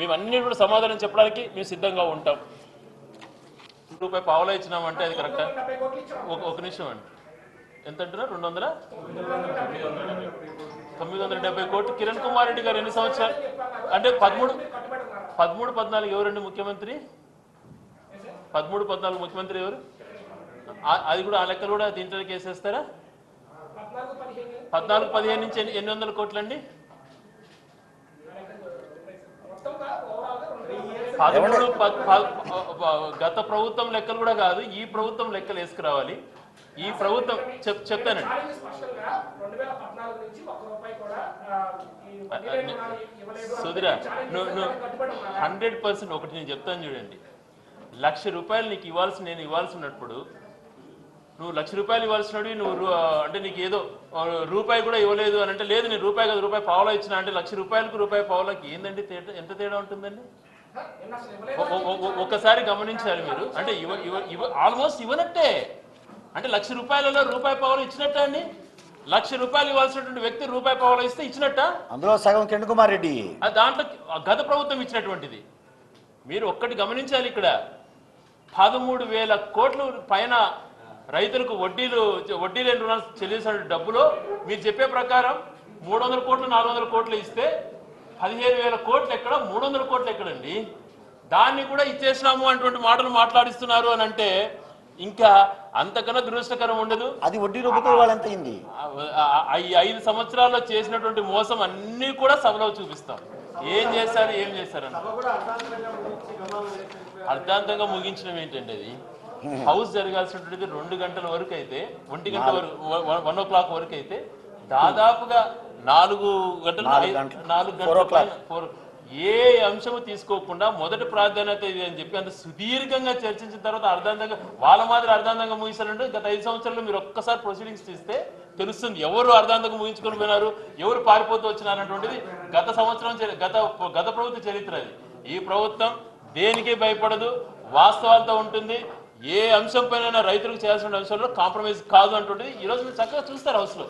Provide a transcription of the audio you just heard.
మేము కూడా సమాధానం చెప్పడానికి మేము సిద్ధంగా ఉంటాం. రూపాయి పావులా ఇచ్చినామంటే అది కరెక్టా? ఒక ఒక నిమిషం అండి. ఎంత అంటున్నారు రెండు వందల తొమ్మిది వందల డెబ్బై కోట్లు. కిరణ్ కుమార్ రెడ్డి గారు ఎన్ని సంవత్సరాలు? అంటే పదమూడు పదమూడు పద్నాలుగు ఎవరండి ముఖ్యమంత్రి? పదమూడు పద్నాలుగు ముఖ్యమంత్రి ఎవరు? అది కూడా ఆ లెక్కలు కూడా దీంట్లోకి వేసేస్తారా పద్నాలుగు పదిహేను నుంచి ఎన్ని ఎన్ని వందల కోట్లండి? పదమూడు పద్- ప- ప- గత ప్రభుత్వం లెక్కలు కూడా కాదు ఈ ప్రభుత్వం లెక్కలు వేసుకురావాలి. ఈ ప్రభుత్వం చెప్ చెప్తానండి సుధిరా నువ్వు నువ్వు? హండ్రెడ్ పర్సెంట్ ఒకటి నేను చెప్తాను చూడండి. లక్ష రూపాయలు నీకు ఇవ్వాల్సి నేను ఇవ్వాల్సి ఉన్నప్పుడు నువ్వు లక్ష రూపాయలు ఇవ్వాల్సినవి నువ్వు అంటే నీకు ఏదో రూపాయి కూడా ఇవ్వలేదు అని అంటే లేదు నేను రూపాయి కాదు రూపాయి పావులా ఇచ్చిన అంటే లక్ష రూపాయలకు రూపాయి పావులకి ఏందండి తేడా ఎంత తేడా ఉంటుందండి? ఒక్కసారి గమనించాలి మీరు. అంటే ఇవ ఇవ ఇవ ఆల్మోస్ట్ ఇవ్వనట్టే. అంటే లక్ష రూపాయలలో రూపాయి పావులు ఇచ్చినట్ట అండి? లక్ష రూపాయలు ఇవ్వాల్సినటువంటి వ్యక్తి రూపాయి పావులు ఇస్తే ఇచ్చినట్ట? అందులో సగం కిరణ్ కుమార్ రెడ్డి. దాంట్లో గత ప్రభుత్వం ఇచ్చినటువంటిది. మీరు ఒక్కటి గమనించాలి ఇక్కడ. పదమూడు వేల కోట్లు పైన రైతులకు వడ్డీలు వడ్డీ లేని రుణాలు చెల్లించిన డబ్బులో మీరు చెప్పే ప్రకారం మూడు వందల కోట్లు నాలుగు వందల కోట్లు ఇస్తే పదిహేను వేల కోట్లు ఎక్కడ? మూడు వందల కోట్లు ఎక్కడండి? దాన్ని కూడా ఇచ్చేసినాము అటువంటి మాటలు మాట్లాడిస్తున్నారు అని అంటే ఇంకా అంతకన్నా దురదృష్టకరం ఉండదు. అది వడ్డీ రూపంతో ఈ ఐదు సంవత్సరాల్లో చేసినటువంటి మోసం అన్ని కూడా సభలో చూపిస్తాం. ఏం చేశారు ఏం చేశారని అర్థాంతంగా ముగించడం ఏంటండి అది? హౌస్ జరగాల్సినటువంటిది రెండు గంటల వరకు అయితే ఒంటి గంట వరకు వన్ ఓ క్లాక్ వరకు అయితే దాదాపుగా నాలుగు గంటలు నాలుగు గంటలు. ఏ అంశము తీసుకోకుండా మొదటి ప్రాధాన్యత ఇది అని చెప్పి అంత సుదీర్ఘంగా చర్చించిన తర్వాత అర్థాంతంగా వాళ్ళ మాదిరి అర్థాంతంగా ముగిస్తారంటే గత ఐదు సంవత్సరాల్లో మీరు ఒక్కసారి ప్రొసీడింగ్స్ తీస్తే తెలుస్తుంది. ఎవరు అర్థాంతంగా ముగించుకొని పోయినారు ఎవరు పారిపోతూ వచ్చినారు అన్నటువంటిది గత సంవత్సరం గత గత ప్రభుత్వ చరిత్ర అది. ఈ ప్రభుత్వం దేనికి భయపడదు? వాస్తవాలతో ఉంటుంది. ఏ అంశం పైన రైతులకు చేయాల్సిన అంశాల్లో కాంప్రమైజ్ కాదు అంటుండేది ఈ రోజు మీరు చక్కగా చూస్తారు హౌస్లో